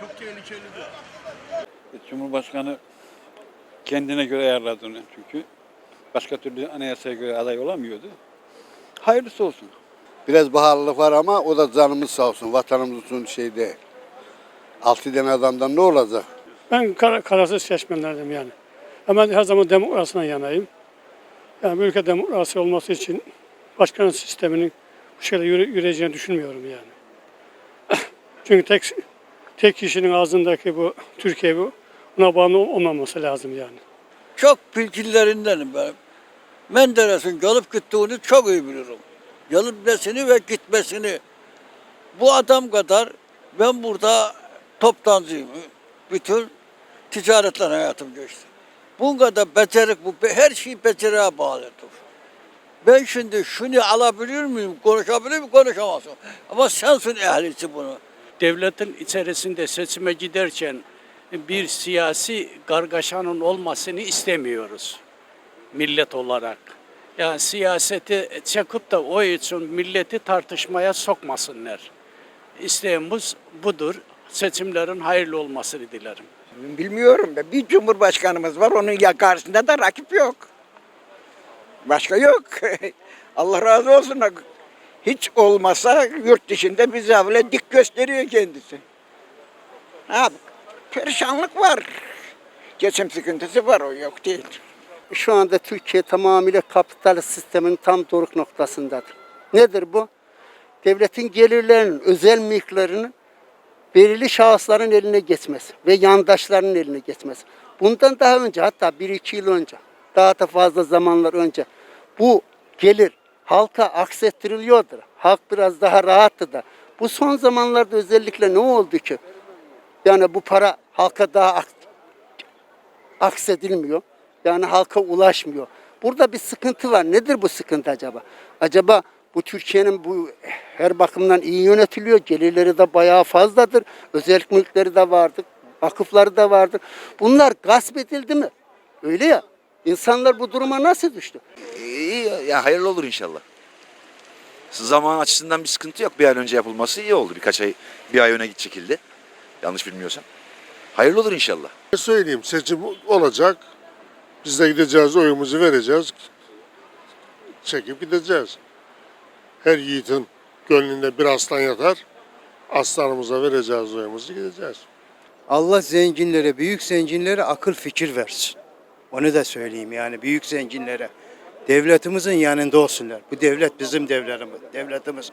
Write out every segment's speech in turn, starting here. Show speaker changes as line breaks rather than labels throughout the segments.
Çok tehlikelidir.
Cumhurbaşkanı kendine göre ayarladı onu çünkü. Başka türlü anayasaya göre aday olamıyordu. Hayırlısı olsun.
Biraz baharlılık var ama o da canımız sağ olsun. Vatanımız için şey değil. Altı tane adamdan ne olacak?
Ben kar kararsız seçmenlerdim yani. Ama her zaman demokrasiden yanayım. Yani bu ülke demokrasi olması için başkanın sisteminin bu şekilde yürü, yürüyeceğini düşünmüyorum yani. Çünkü tek tek kişinin ağzındaki bu Türkiye bu buna bağlı olmaması lazım yani.
Çok bilgilerindenim ben. Menderes'in gelip gittiğini çok iyi bilirim. Gelipmesini ve gitmesini. Bu adam kadar ben burada toptancıyım. Bütün ticaretle hayatım geçti. Bunun kadar becerik bu. Her şey beceriğe bağlıdır. Ben şimdi şunu alabilir miyim, konuşabilir miyim, konuşamazsın. Ama sensin ehlisi bunu.
Devletin içerisinde seçime giderken bir siyasi kargaşanın olmasını istemiyoruz millet olarak. Yani siyaseti çekip da o için milleti tartışmaya sokmasınlar. İsteğimiz budur. Seçimlerin hayırlı olmasını dilerim.
Bilmiyorum da bir cumhurbaşkanımız var onun ya karşısında da rakip yok. Başka yok. Allah razı olsun. Hiç olmasa yurt dışında bize bile dik gösteriyor kendisi. Ha, perişanlık var. Geçim sıkıntısı var o yok değil.
Şu anda Türkiye tamamıyla kapitalist sistemin tam doruk noktasındadır. Nedir bu? Devletin gelirlerinin, özel mülklerinin belirli şahısların eline geçmesi ve yandaşların eline geçmesi. Bundan daha önce hatta 1-2 yıl önce, daha da fazla zamanlar önce bu gelir halka aksettiriliyordur. Halk biraz daha rahattı da. Bu son zamanlarda özellikle ne oldu ki? Yani bu para halka daha ak- aksedilmiyor. Yani halka ulaşmıyor. Burada bir sıkıntı var. Nedir bu sıkıntı acaba? Acaba bu Türkiye'nin bu her bakımdan iyi yönetiliyor. Gelirleri de bayağı fazladır. Özel mülkleri de vardır. Vakıfları da vardır. Bunlar gasp edildi mi? Öyle ya. İnsanlar bu duruma nasıl düştü?
İyi ya, ya hayırlı olur inşallah. Zaman açısından bir sıkıntı yok. Bir ay önce yapılması iyi oldu. Birkaç ay, bir ay öne git çekildi. Yanlış bilmiyorsam. Hayırlı olur inşallah.
Söyleyeyim seçim olacak. Biz de gideceğiz oyumuzu vereceğiz. Çekip gideceğiz. Her yiğitin gönlünde bir aslan yatar. Aslanımıza vereceğiz oyumuzu gideceğiz.
Allah zenginlere, büyük zenginlere akıl fikir versin. Onu da söyleyeyim yani büyük zenginlere. Devletimizin yanında olsunlar. Bu devlet bizim devletimiz. devletimiz.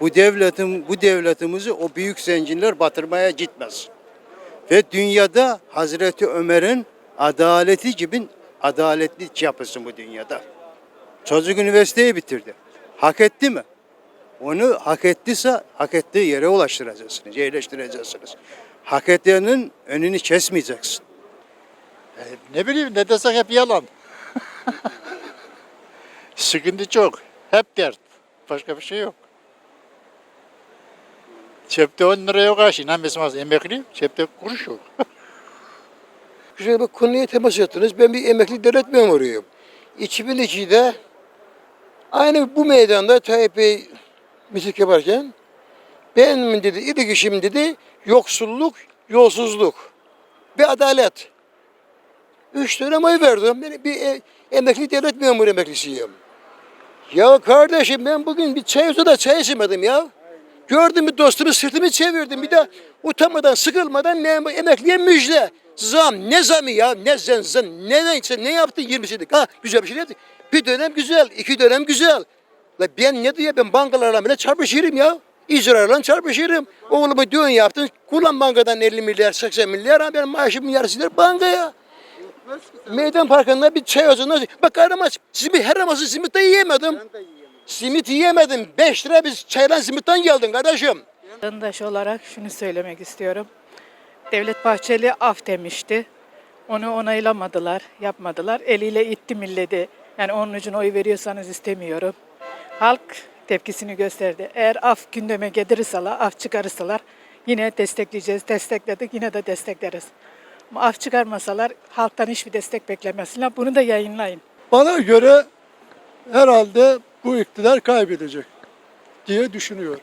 Bu devletin bu devletimizi o büyük zenginler batırmaya gitmez. Ve dünyada Hazreti Ömer'in adaleti gibi adaletli yapılsın bu dünyada. Çocuk üniversiteyi bitirdi. Hak etti mi? Onu hak ettiyse hak ettiği yere ulaştıracaksınız, yerleştireceksiniz. Hak edenin önünü kesmeyeceksin.
Ne bileyim ne desek hep yalan. Sıkıntı çok. Hep dert. Başka bir şey yok. Cepte 10 lira yok aşı. İnan mesela emekli cepte kuruş yok.
Güzel bir konuya temas ettiniz. Ben bir emekli devlet memuruyum. 2002'de aynı bu meydanda Tayyip Bey miting yaparken ben mi dedi, ilk işim dedi, yoksulluk, yolsuzluk ve adalet. Üç dönem oy verdim. Ben bir e- emekli devlet memuru emeklisiyim. Ya kardeşim ben bugün bir çay da çay içmedim ya. Gördüm bir dostumu sırtımı çevirdim. Bir de utanmadan, sıkılmadan memur, emekliye müjde. Zam, ne zamı ya? Ne zam, zam, ne neyse, ne yaptın 20 senelik? Ha, güzel bir şey yaptın. Bir dönem güzel, iki dönem güzel. La ben ne diye ben bankalarla bile çarpışırım ya. İcralarla çarpışırım. Oğluma düğün yaptın. Kullan bankadan 50 milyar, 80 milyar. Ha benim maaşımın yarısıdır bankaya. Meydan parkında bir çay ocağında. Bak aramaç, simit, her raması simit de yiyemedim. Simit yiyemedim. 5 lira biz çaylan simitten geldin kardeşim.
Vatandaş olarak şunu söylemek istiyorum. Devlet Bahçeli af demişti. Onu onaylamadılar, yapmadılar. Eliyle itti milleti. Yani onun için oy veriyorsanız istemiyorum. Halk tepkisini gösterdi. Eğer af gündeme getirirseler, af çıkarırsalar yine destekleyeceğiz. Destekledik, yine de destekleriz. Af çıkarmasalar halktan hiçbir destek beklemesinler. Bunu da yayınlayın.
Bana göre herhalde bu iktidar kaybedecek diye düşünüyorum.